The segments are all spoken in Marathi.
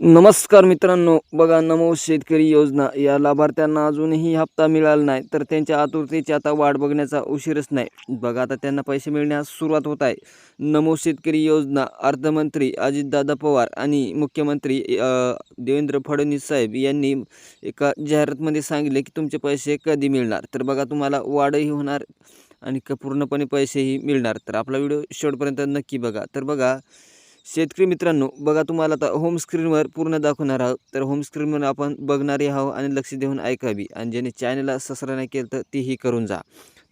नमस्कार मित्रांनो बघा नमो शेतकरी योजना. या लाभार्थ्यांना अजूनही हप्ता मिळाला नाही तर त्यांच्या आतुरतेची आता वाट बघण्याचा उशीरच नाही. बघा आता त्यांना पैसे मिळण्यास सुरुवात होत आहे. नमो शेतकरी योजना अर्थमंत्री अजितदादा पवार आणि मुख्यमंत्री देवेंद्र फडणवीस साहेब यांनी एका जाहिरातमध्ये सांगितले की तुमचे पैसे कधी मिळणार? तर बघा तुम्हाला वाढही होणार आणि पूर्णपणे पैसेही मिळणार. तर आपला व्हिडिओ शेवटपर्यंत नक्की बघा. तर बघा शेतकरी मित्रांनो बघा तुम्हाला आता होम स्क्रीनवर पूर्ण दाखवणार आहोत. तर होम स्क्रीनवर आपण बघणारे आहोत आणि लक्ष देऊन ऐकावी. आणि ज्याने चॅनलला सबस्क्राईब नाही केलं तर तेही करून जा.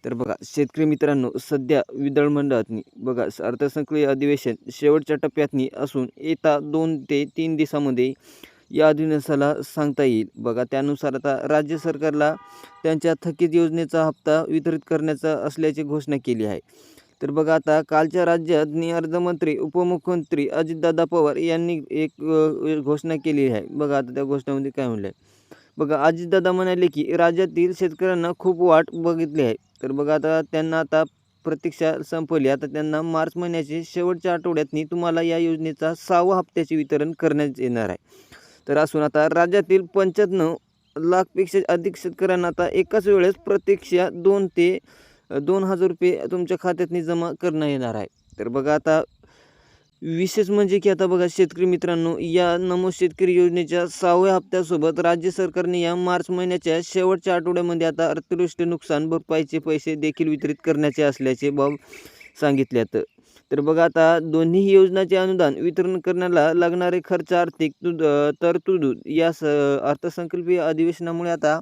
तर बघा शेतकरी मित्रांनो सध्या विदळमंडळातनी बघा अर्थसंकलीय अर्थसंकल्पीय अधिवेशन शेवटच्या टप्प्यातनी असून येता दोन ते तीन दिवसामध्ये या अधिवेशनाला सांगता येईल. बघा त्यानुसार आता राज्य सरकारला त्यांच्या थकीत योजनेचा हप्ता वितरित करण्याचा असल्याची घोषणा केली आहे. तर बघा आता कालच्या राज्यात अर्थमंत्री उपमुख्यमंत्री अजितदादा पवार यांनी एक घोषणा केली आहे. बघा आता त्या घोषणामध्ये काय म्हणलं आहे बघा अजितदादा म्हणाले की राज्यातील शेतकऱ्यांना खूप वाट बघितली आहे. तर बघा आता त्यांना आता प्रतीक्षा संपवली. आता त्यांना मार्च महिन्याचे शेवटच्या आठवड्यातनी तुम्हाला या योजनेचा सहावा हप्त्याचे वितरण करण्यात येणार आहे. तर असून आता राज्यातील पंच्याण्णव लाखपेक्षा अधिक शेतकऱ्यांना आता एकाच वेळेस प्रतीक्षा दोन ते दोन हजार रुपये तुमच्या खात्यातनी जमा करणं येणार आहे. तर बघा आता विशेष म्हणजे की आता बघा शेतकरी मित्रांनो या नमो शेतकरी योजनेच्या सहाव्या हप्त्यासोबत राज्य सरकारने या मार्च महिन्याच्या शेवटच्या आठवड्यामध्ये आता अतिवृष्टी नुकसान भरपाईचे पैसे देखील वितरित करण्याचे असल्याचे बाब सांगितल्यात. तर बघा आता दोन्ही योजनाचे अनुदान वितरण करण्याला लागणारे खर्च आर्थिक तुद तरतूद या स अर्थसंकल्पीय अधिवेशनामुळे आता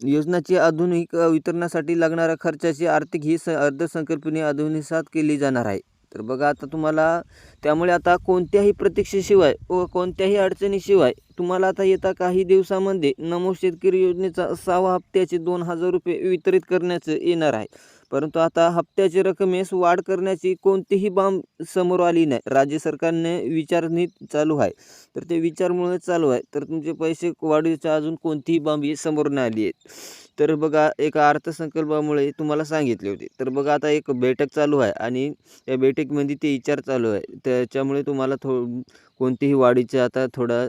योजनांच्या आधुनिक वितरणासाठी लागणाऱ्या खर्चाची आर्थिक ही अर्थसंकल्पीय आधुनिसात केली जाणार आहे. तर बघा आता तुम्हाला त्यामुळे आता कोणत्याही प्रतीक्षेशिवाय व कोणत्याही अडचणीशिवाय तुम्हाला आता येत्या काही दिवसामध्ये नमो शेतकरी योजनेचा सहावा हप्त्याचे दोन हजार रुपये वितरित करण्याचं येणार आहे. परंतु आता हप्त्याची रकमेस वाढ करण्याची कोणतीही बाब समोर आली नाही. राज्य सरकारने विचारणी चालू आहे. तर ते विचारमुळे चालू आहे. तर तुमचे पैसे वाढीच्या अजून कोणतीही बाबी समोर नाही आली आहेत. तर बघा एका अर्थसंकल्पामुळे तुम्हाला सांगितले होते. तर बघा आता एक बैठक चालू आहे आणि त्या बैठकीमध्ये ते विचार चालू आहे. त्याच्यामुळे तुम्हाला थो कोणतीही वाढीचे आता थोडा